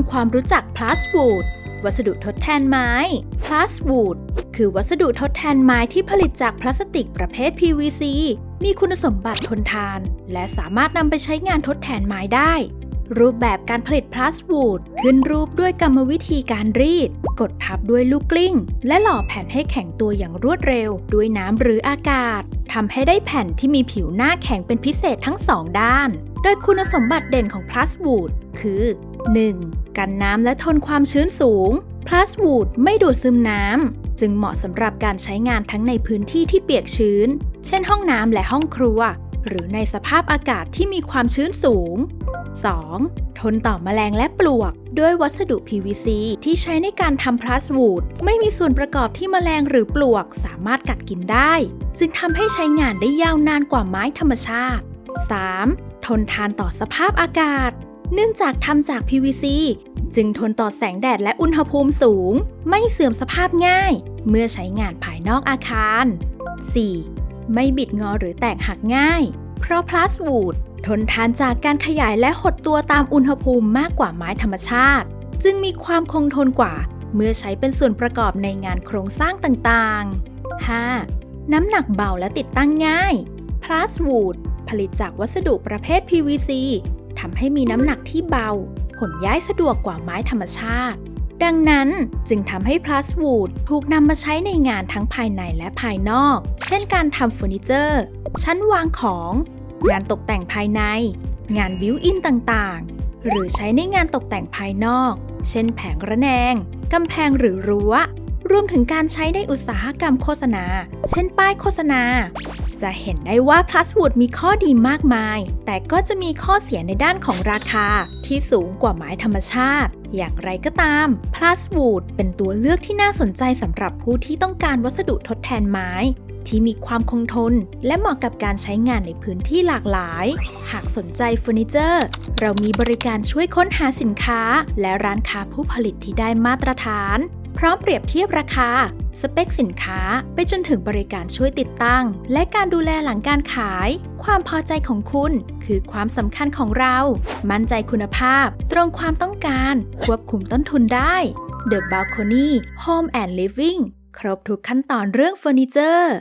ำความรู้จัก Pluswood วัสดุทดแทนไม้ Pluswood คือวัสดุทดแทนไม้ที่ผลิตจากพลาสติกประเภท PVC มีคุณสมบัติทนทาน และสามารถนำไปใช้งานทดแทนไม้ได้ รูปแบบการผลิต Pluswood ขึ้นรูปด้วยกรรมวิธีการรีด กดทับด้วยลูกกลิ้ง และหล่อแผ่นให้แข็งตัวอย่างรวดเร็ว ด้วยน้ำหรืออากาศทำให้ได้แผ่นที่มีผิวหน้าแข็งเป็นพิเศษทั้งสองด้าน โดยคุณสมบัติเด่นของ Pluswood คือ 1. กันน้ำและทนความชื้นสูง Pluswood ไม่ดูดซึมน้ำ จึงเหมาะสำหรับการใช้งานทั้งในพื้นที่ที่เปียกชื้น เช่นห้องน้ำและห้องครัว หรือในสภาพอากาศที่มีความชื้นสูง 2. ทนต่อแมลงและปลวก ด้วยวัสดุ PVC ที่ใช้ในการทำ Pluswood ไม่มีส่วนประกอบที่แมลงหรือปลวกสามารถกัดกินได้ จึงทำให้ใช้งานได้ยาวนานกว่าไม้ธรรมชาติ 3. ทนทานต่อสภาพอากาศ เนื่องจากทำจาก PVC จึงทนต่อแสงแดดและอุณหภูมิสูง ไม่เสื่อมสภาพง่าย เมื่อใช้งานภายนอกอาคาร 4. ไม่บิดงอหรือแตกหักง่าย เพราะ Pluswood ทนทานจากการขยายและหดตัวตามอุณหภูมิมากกว่าไม้ธรรมชาติ จึงมีความคงทนกว่า เมื่อใช้เป็นส่วนประกอบในงานโครงสร้างต่างๆ 5. น้ำหนักเบาและติดตั้งง่าย Pluswood ผลิตจากวัสดุประเภท PVC ทำให้มีน้ำหนักที่เบา ขนย้ายสะดวกกว่าไม้ธรรมชาติ ดังนั้นจึงทำให้ Pluswood ถูกนำมาใช้ในงานทั้งภายในและภายนอก เช่นการทำเฟอร์นิเจอร์ ชั้นวางของ งานตกแต่งภายใน งานบิวอินต่างๆ หรือใช้ในงานตกแต่งภายนอก เช่นแผงระแนง กำแพงหรือรั้ว รวมถึงการใช้ในอุตสาหกรรมโฆษณา เช่นป้ายโฆษณา จะเห็นได้ว่า Pluswood มีข้อดีมากมาย แต่ก็จะมีข้อเสียในด้านของราคาที่สูงกว่าไม้ธรรมชาติ อย่างไรก็ตาม Pluswood เป็นตัวเลือกที่น่าสนใจสำหรับผู้ที่ต้องการวัสดุทดแทนไม้ ที่มีความคงทน และเหมาะกับการใช้งานในพื้นที่หลากหลาย หากสนใจเฟอร์นิเจอร์ เรามีบริการช่วยค้นหาสินค้า และร้านค้าผู้ผลิตที่ได้มาตรฐาน พร้อมเปรียบเทียบราคา สเปคสินค้า ไปจนถึงบริการช่วยติดตั้ง และการดูแลหลังการขาย ความพอใจของคุณ คือความสำคัญของเรา มั่นใจคุณภาพ ตรงความต้องการ ควบคุมต้นทุนได้ The Balcony Home and Living ครบทุกขั้นตอนเรื่องเฟอร์นิเจอร์